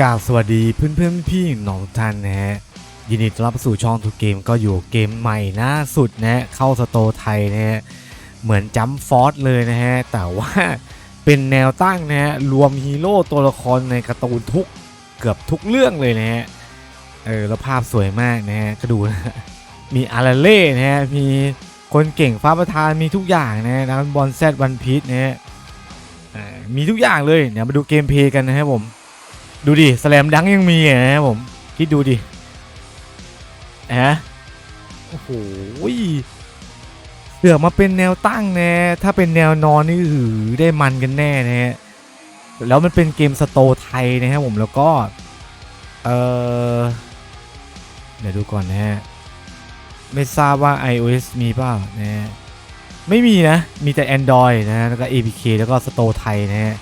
กาสวัสดีเพื่อนเพื่อนพี่น้องทุกท่านนะฮะยินดีต้อนรับสู่ช่องทุกเกมก็อยู่เกมใหม่ล่าสุดนะเข้าสโตไทยนะฮะเหมือนจัมฟอร์สเลยนะฮะแต่ว่าเป็นแนวตั้งนะฮะรวมฮีโร่ตัวละครในการ์ตูนทุกเกือบทุกเรื่องเลยนะฮะเออแล้วภาพสวยมากนะฮะก็ดูนะมีอาราเล่นะฮะมีคนเก่งฟ้าประธานมีทุกอย่างนะฮะบอลแซดวันพีชนะฮะมีทุกอย่างเลยเดี๋ยวมาดูเกมเพลย์กันนะครับผม ดูดิสแลมดังยังมีนะผมคิดดูดิฮะโอ้โหเสือมาเป็นแนวตั้งแนะถ้าเป็นแนวนอนนี่หือได้มันกันแน่นะฮะแล้วมันเป็นเกมสโตไทยนะครับผมแล้วก็เออเดี๋ยวดูก่อนนะฮะไม่ทราบว่า iOS มีเปล่านะฮะไม่มีนะ มีแต่ Android นะฮะแล้วก็ APK แล้วก็สโตไทยนะฮะ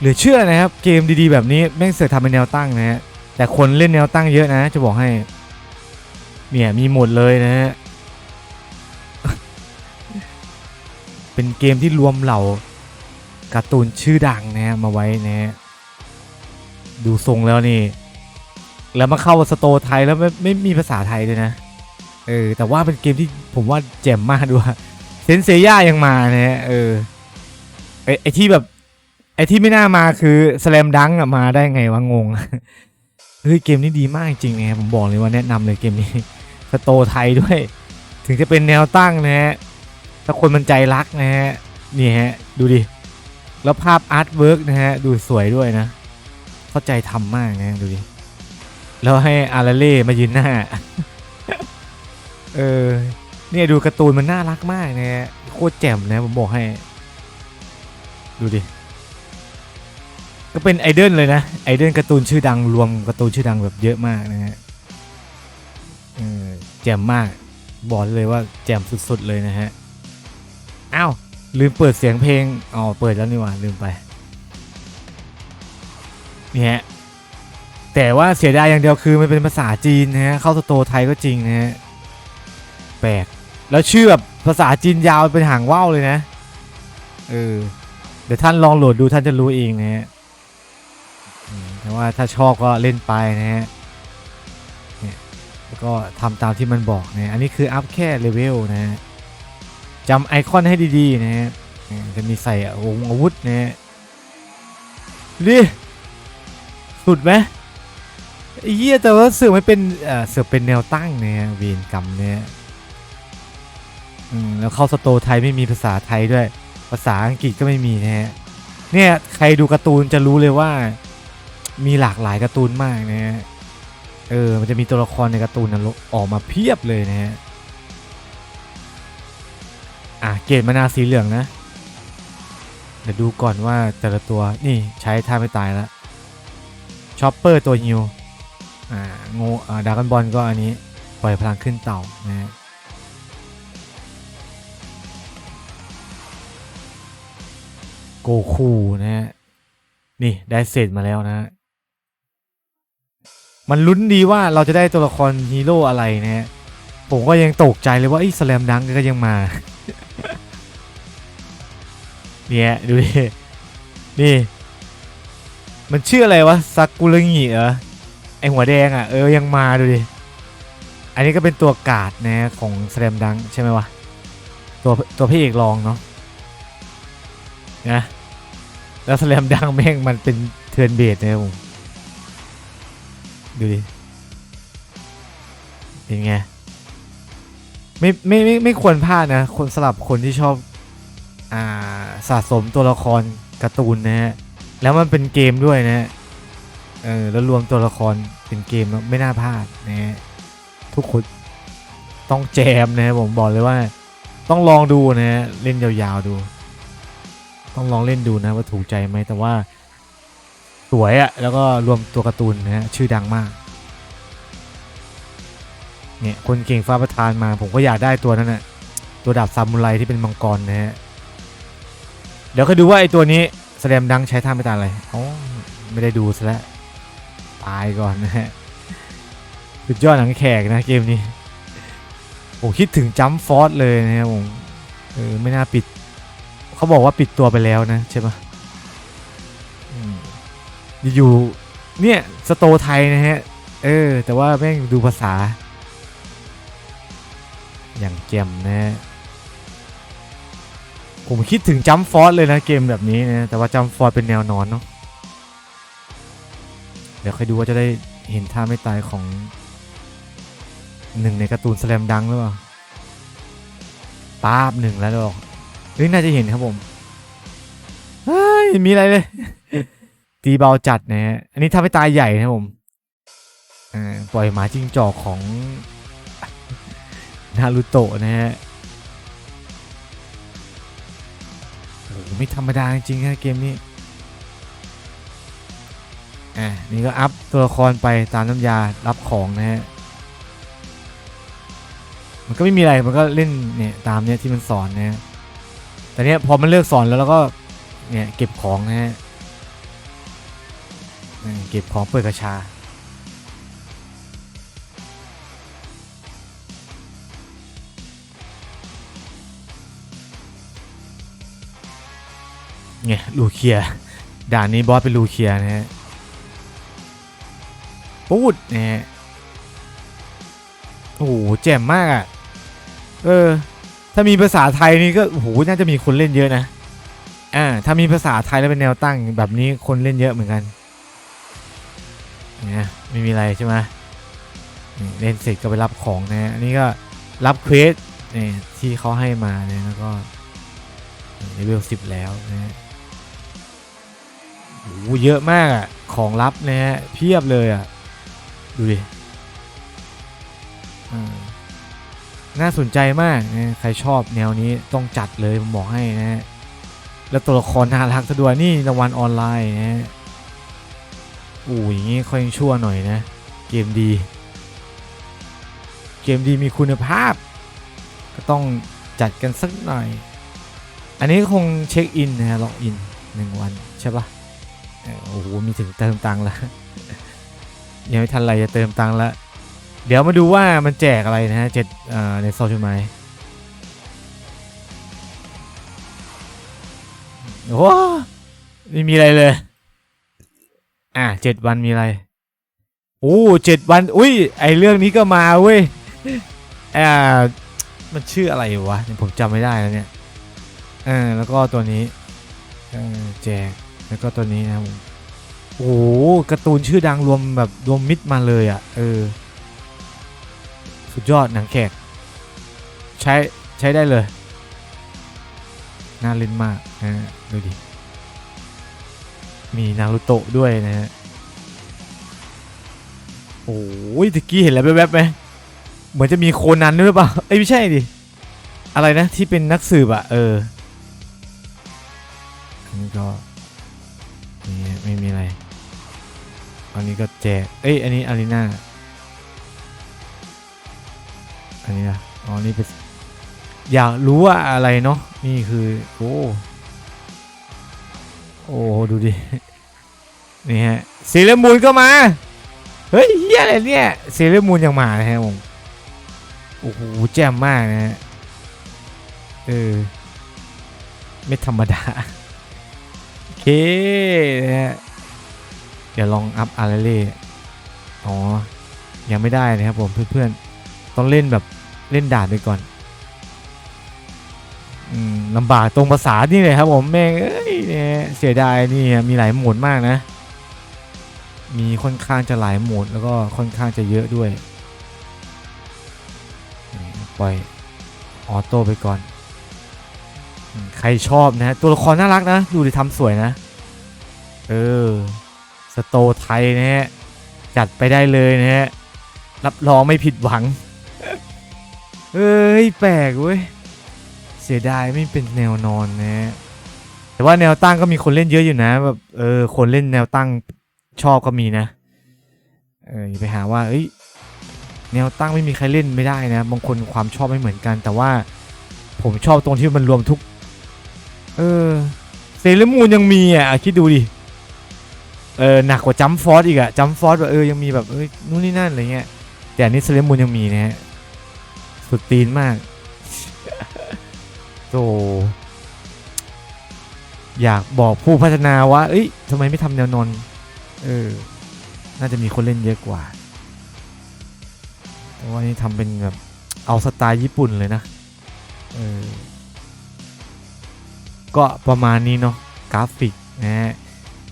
เหลือเชื่อนะครับ เกมดีๆแบบนี้แม่งเสือกทำเป็นแนวตั้งนะฮะแต่คนเล่นแนวตั้งเยอะนะ จะบอกให้เนี่ยมีหมดเลยนะฮะเป็นเกมที่รวมเหล่าการ์ตูนชื่อดังนะฮะมาไว้นะฮะดูทรงแล้วนี่ แล้วมาเข้าสโตไทยแล้วไม่ไม่มีภาษาไทยด้วยนะ เออ แต่ว่าเป็นเกมที่ผมว่าแจ่มมากด้วยเซนเซียยังมานะฮะเออไอไอที่แบบ ไอที่ไม่น่ามาคือสแลมดังอะมาได้ไงวะงง เฮ้ยเกมนี้ดีมากจริงนะผมบอกเลยว่าแนะนำเลยเกมนี้สโตไทยด้วย ถึงจะเป็นแนวตั้งนะฮะถ้าคนมันใจรักนะฮะนี่ฮะดูดิ แล้วภาพอาร์ตเวิร์กนะฮะดูสวยด้วยนะ เข้าใจทำมากนะดูดิ แล้วให้อาราเล่มายืนหน้า เออเนี่ยดูการ์ตูนมันน่ารักมากนะฮะโคตรแจ่มนะผมบอกให้ ดูดิ ก็เป็นไอเดนเลยนะไอเดนการ์ตูนชื่อดังรวมการ์ตูนชื่อดังแบบเยอะมากนะฮะแจ่มมากบอกเลยว่าแจ่มสุดๆเลยนะฮะอ้าวลืมเปิดเสียงเพลงอ๋อเปิดแล้วนี่หว่าลืมไปนี่ฮะแต่ว่าเสียดายอย่างเดียวคือมันเป็นภาษาจีนนะฮะเข้าสโตไทยก็จริงนะฮะแปลกแล้วชื่อแบบภาษาจีนยาวเป็นหางว่าวเลยนะเออเดี๋ยวท่านลองโหลดดูท่านจะรู้เองนะฮะ แต่ว่าถ้าชอบก็เล่นไปนะฮะเนี่ยก็ทำตามที่มันบอกนะอันนี้คืออัพแค่เลเวลนะฮะจำไอคอนให้ดีๆนะฮะจะมีใส่วงอาวุธนะฮะดิสุดไหมอ้เหี้ยแต่ว่าเสือไม่เป็นเอ่อเสือเป็นแนวตั้งเนี่ยเวีนกรรมเนี่ยอืมแล้วเข้าสโตไทยไม่มีภาษาไทยด้วย ภาษาอังกฤษก็ไม่มีนะฮะเนี่ยใครดูการ์ตูนจะรู้เลยว่า มีหลากหลายการ์ตูนมากนะฮะ เออ มันจะมีตัวละครในการ์ตูนนั้นออกมาเพียบเลยนะฮะ อะ เกรดมะนาสีเหลืองนะ เดี๋ยวดูก่อนว่าแต่ละตัว นี่ใช้ท่าไม่ตายแล้วชอปเปอร์ตัวฮิว อ่าโงอ่าดากันบอลก็อันนี้ ปล่อยพลังขึ้นเต่านะฮะโกคูนะฮะ นี่ได้เสร็จมาแล้วนะ มันลุ้นดีว่าเราจะได้ตัวละครฮีโร่อะไรนะฮะผมก็ยังตกใจเลยว่าไอ้สแลมดังก็ยังมา เนี่ยดูดิ นี่ มันชื่ออะไรวะซากุระงิเหรอไอหัวแดงอะเออยังมาดูดิ อันนี้ก็เป็นตัวกาดนะของสแลมดังใช่ไหมวะ ตัวตัวพี่เอกรองเนาะนะแล้วสแลมดังแม่งมันเป็นเทิร์นเบสนะผม ดูดิ เป็นไง ไม่ไม่ไม่ไม่ควรพลาดนะ คนสลับคนที่ชอบ อ่าสะสมตัวละครการ์ตูนนะฮะ แล้วมันเป็นเกมด้วยนะฮะ เออแล้วรวมตัวละครเป็นเกมแล้วไม่น่าพลาดนะฮะ ทุกคนต้องแจมนะครับผมบอกเลยว่า ต้องลองดูนะฮะ เล่นยาวๆดู ต้องลองเล่นดูนะว่าถูกใจไหมแต่ว่า สวยอะแล้วก็รวมตัวการ์ตูนนะฮะชื่อดังมาก เนี่ยคนเก่งฟ้าประธานมา ผมก็อยากได้ตัวนั้นนะตัวดาบซามูไรที่เป็นมังกรนะฮะ เดี๋ยวก็ดูว่าไอตัวนี้แสดงดังใช้ท่าไม่ตาอะไรอ๋อไม่ได้ดูซะแล้วตายก่อนนะฮะสุดยอดหนังแขกนะเกมนี้ ผมคิดถึงจัมฟอสเลยนะครับผมเออไม่น่าปิด เขาบอกว่าปิดตัวไปแล้วนะใช่ปะ อยู่ๆเนี่ยสโตไทยนะฮะ เออ แต่ว่าแม่งดูภาษา อย่างเกมนะฮะผมคิดถึงจัมฟอร์เลยนะเกมแบบนี้นะแต่ว่าจัมฟอร์เป็นแนวนอนเนาะเดี๋ยวค่อยดูว่าจะได้เห็นท่าไม่ตายของหนึ่งในการ์ตูนสแลมดังหรือเปล่าป้าบหนึ่งแล้วดอกเฮ้ยน่าจะเห็นครับผมเฮ้ยมีอะไรเลย ตีเบาจัดนะฮะ อันนี้ทำให้ตายใหญ่นะผมปล่อยหมาจิ้งจอกของนารูโตะนะฮะโหไม่ธรรมดาจริงๆนะเกมนี้ อ่า นี่ก็อัพตัวละครไปตามน้ำยารับของนะฮะ มันก็ไม่มีอะไร มันก็เล่นเนี่ยตามเนี่ยที่มันสอนนะฮะ แต่เนี้ยพอมันเลิกสอนแล้วเราก็เนี่ยเก็บของนะฮะ เก็บของเปิดกระชาเนี่ยลูเคีย ด่านนี้บอสเป็นลูเคียนะฮะ ปูดนะฮะ โอ้โหแจ่มมากอะ เออ ถ้ามีภาษาไทยนี่ก็ โอ้โห น่าจะมีคนเล่นเยอะนะอ่าถ้ามีภาษาไทยแล้วเป็นแนวตั้งแบบนี้คนเล่นเยอะเหมือนกัน นี่ยไม่มีอะไรใช่ไหมเล่นเสร็จก็ไปรับของนะฮะอันนี้ก็รับเควสนี่ที่เขาให้มาเนี่ยแล้วก็เลเวลสิบแล้วนะฮะโอ้โหเยอะมากอะ ของลับนะฮะเพียบเลยอะ ดูดิน่าสนใจมากนะใครชอบแนวนี้ต้องจัดเลยผมบอกให้นะฮะแล้วตัวละครน่ารักซะด้วยนี่รางวัลออนไลน์นะฮะ อู้อย่างงี้ค่อยชั่วหน่อยนะ เกมดี เกมดีมีคุณภาพ ก็ต้องจัดกันสักหน่อย อันนี้คงเช็คอินนะฮะล็อกอินหนึ่งวันใช่ปะโอ้โหมีถึงเติมตังค์แล้วยังไม่ทันไรจะเติมตังค์แล้วเดี๋ยวมาดูว่ามันแจกอะไรนะฮะเจ็ดอ่อในโซเชียลไมโอ้ไม่มีอะไรเลย อะเจ็ดวันมีอะไร โอ้เจ็ดวัน อุ้ย ไอเรื่องนี้ก็มาเว้ยอ่ามันชื่ออะไรวะผมจำไม่ได้แล้วเนี่ยเออแล้วก็ตัวนี้เออแจกแล้วก็ตัวนี้นะครับโอ้การ์ตูนชื่อดังรวมแบบรวมมิดมาเลยอะ เออ สุดยอดหนังแขก ใช้ใช้ได้เลย น่าเล่นมากนะดูดิ มีนารูโตะด้วยนะฮะโอ้ยตะกี้เห็นแล้วแวบๆไหมเหมือนจะมีโคนันด้วยหรือเปล่าเอ้ยไม่ใช่ดิอะไรนะที่เป็นนักสืบอะเอออันนี้ก็นี่ไม่มีอะไร อันนี้ก็แจกเอ้ยอันนี้อารีนาอันนี้นะอ๋อนี่เป็นอยากรู้ว่าอะไรเนาะนี่คือโอ้ โอ้ดูดิ นี่ฮะเซเลอร์มูนก็มา เฮ้ยเฮียอะไรเนี่ยเซเลอร์มูนยังมานะฮะผมโอ้โหแจ่มมากนะฮะ เออ ไม่ธรรมดา โอเคนะฮะ เดี๋ยวลองอัพอาร์เล่อ๋อ ยังไม่ได้นะครับผมเพื่อนๆ ต้องเล่นแบบเล่นด่านไปก่อนอืม ลำบากตรงภาษานี่เลยครับผมแม่งเอ้ยเนี่ยเสียดายนี่มีหลายโหมดมากนะ มีค่อนข้างจะหลายโหมดแล้วก็ค่อนข้างจะเยอะด้วย ปล่อยออโต้ไปก่อน ใครชอบนะตัวละครน่ารักนะ ดูดิทำสวยนะ เออ สโตไทยนะฮะ จัดไปได้เลยนะฮะ รับรองไม่ผิดหวัง เอ้ย แปลกเว้ย สียดายไม่เป็นแนวนอนนะ แต่ว่าแนวตั้งก็มีคนเล่นเยอะอยู่นะแบบเออคนเล่นแนวตั้งชอบก็มีนะ เอออย่าไปหาว่าเอ้ยแนวตั้งไม่มีใครเล่นไม่ได้นะ บางคนความชอบไม่เหมือนกัน แต่ว่าผมชอบตรงที่มันรวมทุก เออเซเลมูนยังมีอะคิดดูดิเออหนักกว่าจัมฟอร์อีกอะจัมฟอร์แบบเออยังมีแบบเอ้ยนู่นนี่นั่นอะไรเงี้ยแต่อันนี้เซเลมูนยังมีนะฮะสุดตีนมาก โตอยากบอกผู้พัฒนาว่า เอ้ยทำไมไม่ทำแนวนอน เออ น่าจะมีคนเล่นเยอะกว่าแต่ว่านี่ทำเป็นแบบเอาสไตล์ญี่ปุ่นเลยนะ เออ ก็ประมาณนี้เนาะกราฟิกนะฮะ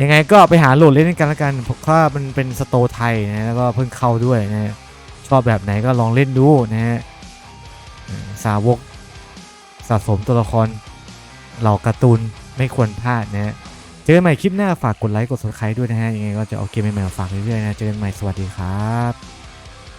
ยังไงก็ไปหาโหลดเล่นกันละกันเพราะว่ามันเป็นสโตร์ไทยนะแล้วก็เพิ่งเข้าด้วยนะฮะชอบแบบไหนก็ลองเล่นดูนะฮะสาวก สะสมตัวละครเหล่าการ์ตูนไม่ควรพลาดนะฮะเจอกันใหม่คลิปหน้าฝากกดไลค์กด subscribe ด้วยนะฮะยังไงก็จะเอาเกมใหม่ๆมาฝากเรื่อยๆนะเจอกันใหม่สวัสดีครับ